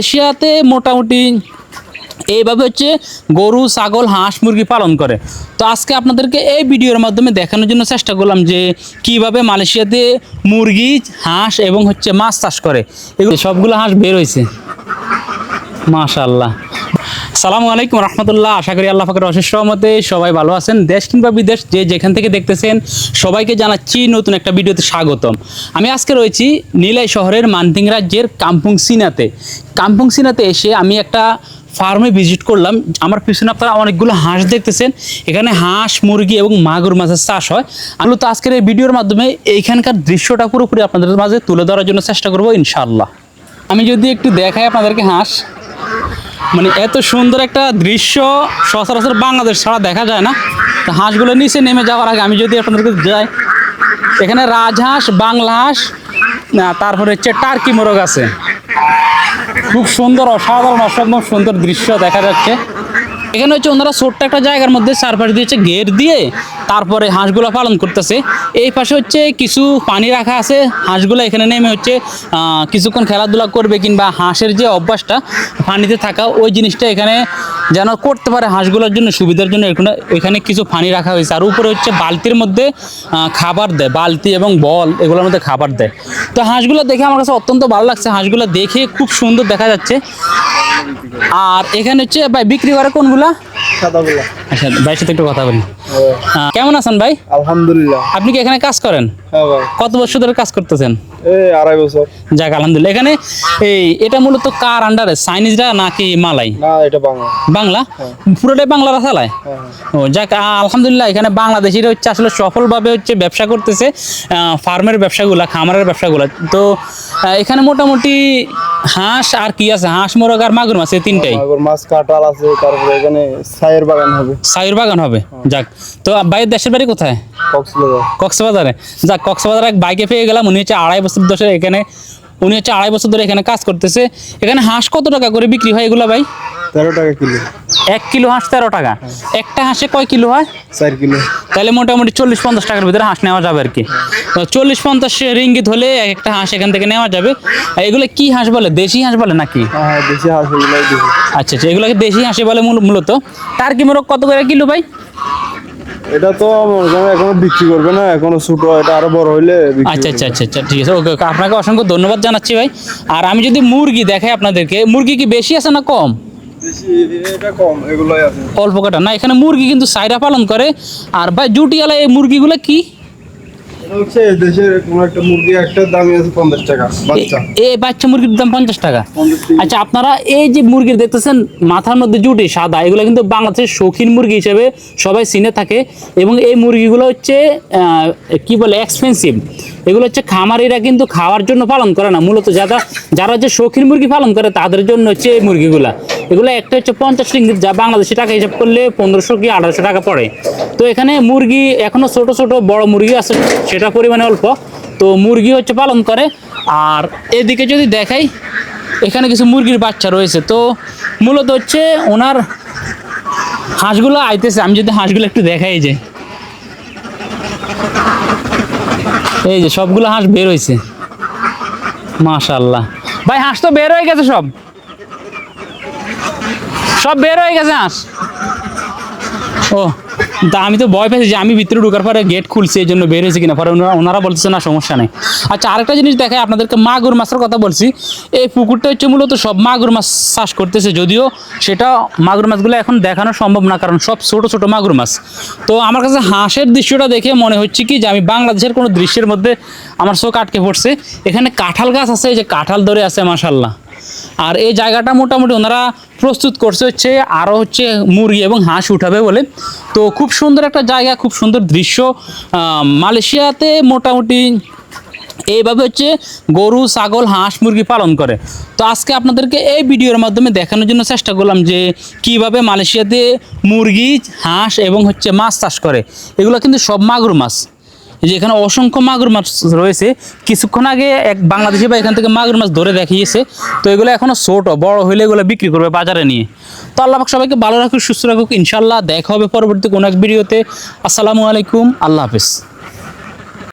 এশিয়াতে মোটামুটি এইভাবে হচ্ছে গরু, ছাগল, হাঁস, মুরগি পালন করে। তো আজকে আপনাদেরকে এই ভিডিওর মাধ্যমে দেখানোর জন্য চেষ্টা করলাম যে কীভাবে মালয়েশিয়াতে মুরগি, হাঁস এবং হচ্ছে মাছ চাষ করে। এগুলো সবগুলো হাঁস বের হয়েছে। মাশাল্লাহ সালামু আলাইকুম রহমতুল্লাহ। আশা করি আল্লাহ ফাকর অশেষ রহমতে সবাই ভালো আছেন। দেশ কিংবা বিদেশ, যে যেখান থেকে দেখতেছেন, সবাইকে জানাচ্ছি নতুন একটা ভিডিওতে স্বাগতম। আমি আজকে রয়েছি নীলাই শহরের মানতিং রাজ্যের কাম্পুং সিনাতে। কাম্পুং সিনাতে এসে আমি একটা ফার্মে ভিজিট করলাম। আমার পিছনে আপনারা অনেকগুলো হাঁস দেখতেছেন। এখানে হাঁস, মুরগি এবং মাগুর মাছের চাষ হয়। আমি তো আজকের এই ভিডিওর মাধ্যমে এইখানকার দৃশ্যটা পুরোপুরি আপনাদের মাঝে তুলে ধরার জন্য চেষ্টা করব ইনশাআল্লাহ। আমি যদি একটু দেখাই আপনাদেরকে হাঁস। মানে এত সুন্দর একটা দৃশ্য সচরাচর বাংলাদেশ ছাড়া দেখা যায় না। তো হাঁসগুলো নিচে নেমে যাওয়ার আগে আমি যদি আপনাদেরকে যাই, এখানে রাজহাঁস বাংলা হাঁস তারপরে হচ্ছে টার্কি মোরগ আছে। খুব সুন্দর, অসাধারণ অসম্ভব সুন্দর দৃশ্য দেখা যাচ্ছে। এখানে হচ্ছে ওনারা ছোট্ট একটা জায়গার মধ্যে চারপাশ দিয়েছে গেট দিয়ে তারপরে হাঁসগুলো পালন করতেছে। এই পাশে হচ্ছে কিছু পানি রাখা আছে, হাঁসগুলো এখানে নেমে হচ্ছে কিছুক্ষণ খেলাধুলা করবে কিংবা হাঁসের যে অভ্যাসটা, পানিতে থাকা, ওই জিনিসটা এখানে যেন করতে পারে হাঁসগুলোর জন্য, সুবিধার জন্য এখানে এখানে কিছু পানি রাখা হয়েছে। আর উপরে হচ্ছে বালতির মধ্যে খাবার দেয়, বালতি এবং বল, এগুলোর মধ্যে খাবার দেয়। তো হাঁসগুলো দেখে আমার কাছে অত্যন্ত ভালো লাগছে। হাঁসগুলো দেখে খুব সুন্দর দেখা যাচ্ছে। আর এখানে হচ্ছে ভাই বিক্রি করে কোনগুলা? সাদাগুলা। আচ্ছা ভাইয়ের সাথে একটু কথা বলি। কেমন আছেন ভাই? আলহামদুলিল্লাহ। আপনি কি এখানে কাজ করেন? হ্যাঁ কত বছর ধরে কাজ করতেছেন? এই আড়াই বছর। যাক আলহামদুলিল্লাহ। এখানে এই এটা মূলত কার আন্ডারে চাইনিজরা নাকি মালাই? না এটা বাংলা। বাংলা? পুরোটাই বাংলারা চালায় হ্যাঁ ও যাক আলহামদুলিল্লাহ এখানে বাংলাদেশিরা হচ্ছে আসলে সফলভাবে হচ্ছে ব্যবসা করতেছে। ফার্মের ব্যবসাগুলা খামারের ব্যবসাগুলা। তো এখানে মোটামুটি হাঁস আর কি আছে? হাঁস মোরগ আর মাগুর মাছ এই তিনটাই? মাছ কাঁঠাল আছে তারপরে এখানে ছায়ের বাগান হবে। সাইর বাগান হবে? যাক তো বাইরের দেশের বাড়ি কোথায়? কক্সবাজার। কক্সবাজারে। যাক কক্সবাজারে এক বাইকে পেয়ে গেলাম উনি হচ্ছে আড়াই বছর ধরে এখানে উনি হচ্ছে আড়াই বছর ধরে এখানে কাজ করতেছে। এখানে হাঁস কত টাকা করে বিক্রি হয় এগুলো ভাই? তেরো টাকা কিলো। এক কিলো হাঁস তেরো টাকা। একটা হাঁসে কয় কিলো হয়? চার কিলো। তাহলে মোটামুটি চল্লিশ পঞ্চাশ টাকার ভিতরে হাঁস নেওয়া যাবে আর কি। চল্লিশ পঞ্চাশ রিঙ্গিত হলে একটা হাঁস এখান থেকে নেওয়া যাবে। আর এগুলো কি হাঁস বলে দেশি হাঁস বলে নাকি? হ্যাঁ হ্যাঁ দেশি হাঁস আচ্ছা আচ্ছা এগুলোকে দেশি হাঁসি বলে মূল- মূলত। কি মোরগ কত করে কিলো ভাই? এটা তো এখনও বিক্রি করবে না এখনও ছোট এটা আরও বড় হইলে আচ্ছা আচ্ছা আচ্ছা আচ্ছা ঠিক আছে ওকে আপনাকে অসংখ্য ধন্যবাদ জানাচ্ছি ভাই। আর আমি যদি মুরগি দেখাই আপনাদেরকে মুরগি কি বেশি আছে না কম? অল্প কাটা। না এখানে মুরগি কিন্তু সাইরা পালন করে। আর ভাই জুটিয়ালা এই মুরগিগুলো কি? হচ্ছে দেশের কোনো একটা মুরগি একটা দামই আছে পঞ্চাশ টাকা বাচ্চা। এই বাচ্চা মুরগির দাম পঞ্চাশ টাকা? আচ্ছা আপনারা এই যে মুরগির দেখতেছেন মাথার মধ্যে জুটি সাদা এগুলো কিন্তু বাংলাদেশের শৌখিন মুরগি হিসেবে সবাই চিনে থাকে। এবং এই মুরগিগুলো হচ্ছে আহ, কি বলে এক্সপেন্সিভ এগুলো হচ্ছে খামারিরা কিন্তু খাওয়ার জন্য পালন করে না। মূলত যারা যারা যে শৌখিন মুরগি পালন করে, তাদের জন্য হচ্ছে এই মুরগিগুলা। এগুলো একটা হচ্ছে পঞ্চাশ রিঙ্গিত, যা বাংলাদেশি টাকা হিসাব করলে পনেরোশো কি আঠারোশো টাকা পড়ে। তো এখানে মুরগি এখনও ছোট ছোট, বড় মুরগি আছে, সেটা পরিমাণে অল্প। তো মুরগি হচ্ছে পালন করে। আর এদিকে যদি দেখাই, এখানে কিছু মুরগির বাচ্চা রয়েছে। তো মূলত হচ্ছে ওনার হাঁসগুলো আইতেছে। আমি যদি হাঁসগুলো একটু দেখাই যে। এই যে সবগুলো হাঁস বের হয়েছে মাশাল্লাহ ভাই, হাঁস তো বের হয়ে গেছে সব। সব বের হয়ে গেছে হাঁস। ও তা আমি তো ভয় পেয়েছি যে আমি ভিতরে ঢোকার পরে গেট খুলছি, এই জন্য বের হয়েছে কিনা, পরে ওনারা ওনারা বলতেছে, না, সমস্যা নেই। আচ্ছা আরেকটা জিনিস দেখায় আপনাদেরকে মাগুর মাছের কথা বলছি। এই পুকুরটা হচ্ছে মূলত সব মাগুর মাছ চাষ করতেছে, যদিও সেটা মাগুর মাছগুলো এখন দেখানো সম্ভব না, কারণ সব ছোট ছোট মাগুর মাছ। তো আমার কাছে হাঁসের দৃশ্যটা দেখে মনে হচ্ছে কি যে আমি বাংলাদেশের কোনো দৃশ্যের মধ্যে আমার চোখ আটকে পড়ছে। এখানে কাঁঠাল গাছ আছে, এই যে কাঁঠাল ধরে আছে মাসাল্লাহ আর এই জায়গাটা মোটামুটি ওনারা প্রস্তুত করছে হচ্ছে আরও হচ্ছে মুরগি এবং হাঁস উঠাবে বলে। তো খুব সুন্দর একটা জায়গা, খুব সুন্দর দৃশ্য। মালয়েশিয়াতে মোটামুটি এইভাবে হচ্ছে গরু, ছাগল, হাঁস, মুরগি পালন করে। তো আজকে আপনাদেরকে এই ভিডিওর মাধ্যমে দেখানোর জন্য চেষ্টা করলাম যে কীভাবে মালয়েশিয়াতে মুরগি, হাঁস এবং হচ্ছে মাছ চাষ করে। এগুলো কিন্তু সব মাগুর মাছ। যে এখানে অসংখ্য মাগুর মাছ রয়েছে। কিছুক্ষণ আগে এক বাংলাদেশি বা এখান থেকে মাগুর মাছ ধরে দেখিয়েছে। তো এগুলো এখনও ছোট, বড় হইলে এগুলো বিক্রি করবে বাজারে নিয়ে। তো আল্লাহ সবাইকে ভালো রাখুক, সুস্থ রাখুক। ইনশাল্লাহ দেখা হবে পরবর্তী কোনো এক ভিডিওতে। আসসালামু আলাইকুম, আল্লাহ হাফিজ।